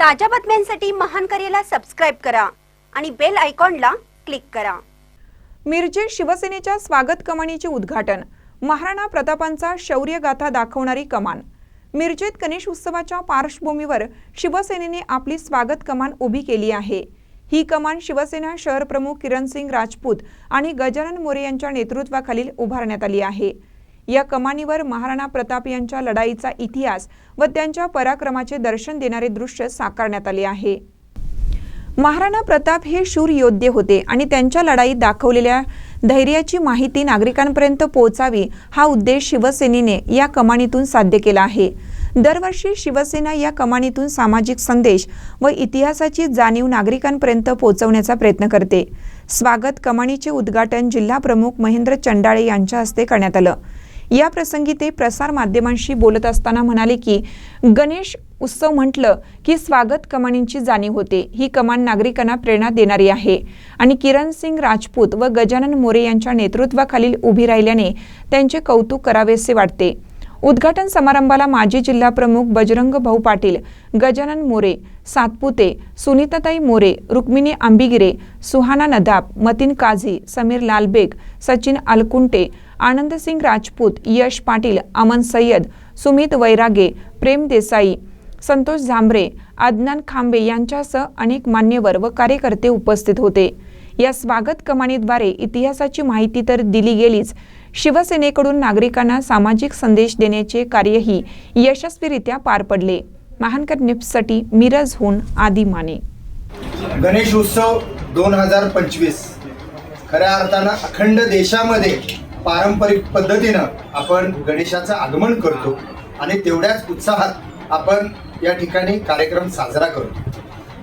ताज्या बातम्यांसाठी महान करेला सबस्क्राईब करा आणि बेल आयकॉनला क्लिक करा. मिरजेत शिवसेनेच्या स्वागत कमानीचे उद्घाटन. महाराणा प्रतापांचा शौर्यगाथा दाखवणारी कमान. मिरजेत गणेश उत्सवाच्या पार्श्वभूमीवर शिवसेनेने आपली स्वागत कमान उभी केली आहे. ही कमान शिवसेना शहर प्रमुख किरणसिंग राजपूत आणि गजानन मोरे यांच्या नेतृत्वाखालील उभारण्यात आली आहे. या कमानीवर महाराणा प्रताप यांच्या लढाईचा इतिहास व त्यांच्या पराक्रमाचे दर्शन देणारे दृश्य साकारण्यात आले आहे. महाराणा प्रताप हे शूर योद्धे होते आणि त्यांच्या लढाईत दाखवलेल्या धैर्याची माहिती नागरिकांपर्यंत पोहोचावी हा उद्देश शिवसेनेने या कमानीतून साध्य केला आहे. दरवर्षी शिवसेना या कमानीतून सामाजिक संदेश व इतिहासाची जाणीव नागरिकांपर्यंत पोहोचवण्याचा प्रयत्न करते. स्वागत कमानीचे उद्घाटन जिल्हा प्रमुख महेंद्र चंडाळे यांच्या हस्ते करण्यात आलं. या प्रसंगी ते प्रसार माध्यमांशी बोलत असताना म्हणाले की गणेश उत्सव म्हटलं की स्वागत कमानींची जाणीव होते. ही कमान नागरिकांना प्रेरणा देणारी आहे. आणि किरण सिंग राजपूत व गजानन मोरे यांच्या नेतृत्वाखालील उभी राहिल्याने त्यांचे कौतुक करावेसे वाटते. उद्घाटन समारंभाला माजी जिल्हा प्रमुख बजरंग भाऊ पाटील गजानन मोरे सातपुते सुनीताताई मोरे रुक्मिणी आंबिगिरे सुहाना नदाब मतीन काझी समीर लालबेग सचिन अलकुंटे आनंदसिंग राजपूत यश पाटील अमन सय्यद सुमित वैरागे प्रेम देसाई संतोष झांबरे अदनान खांबे यांच्यासह अनेक मान्यवर व कार्यकर्ते उपस्थित होते. या स्वागत कमानीद्वारे इतिहासाची माहिती तर दिली गेलीच. शिवसेनेकडून नागरिकांना सामाजिक संदेश देण्याचे कार्यही यशस्वीरित्या पार पडले. महानकर निप्ससाठी मिरजहून आदी माने. गणेश उत्सव दोन हजार पंचवीस. खऱ्या अर्थानं अखंड देशामध्ये पारंपरिक पद्धतीनं आपण गणेशाचं आगमन करतो आणि तेवढ्याच उत्साहात आपण या ठिकाणी कार्यक्रम साजरा करतो.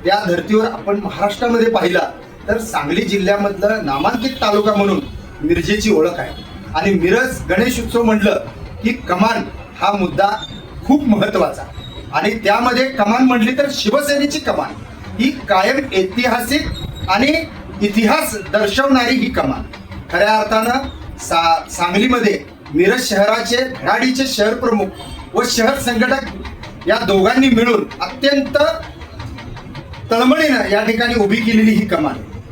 त्या धर्तीवर आपण महाराष्ट्रामध्ये पाहिला तर सांगली जिल्ह्यामधलं नामांकित तालुका म्हणून मिरजेची ओळख आहे. आणि मिरज गणेश उत्सव म्हटलं की कमान हा मुद्दा खूप महत्त्वाचा आणि त्यामध्ये कमान म्हटली तर शिवसेनेची कमान. ही कायम ऐतिहासिक आणि इतिहास दर्शवणारी ही कमान. खऱ्या अर्थानं सा सांगलीमध्ये मिरज शहराचे धडाडीचे शहर प्रमुख व शहर संघटक या दोघांनी मिळून अत्यंत तळमळीनं या ठिकाणी उभी केलेली ही कमान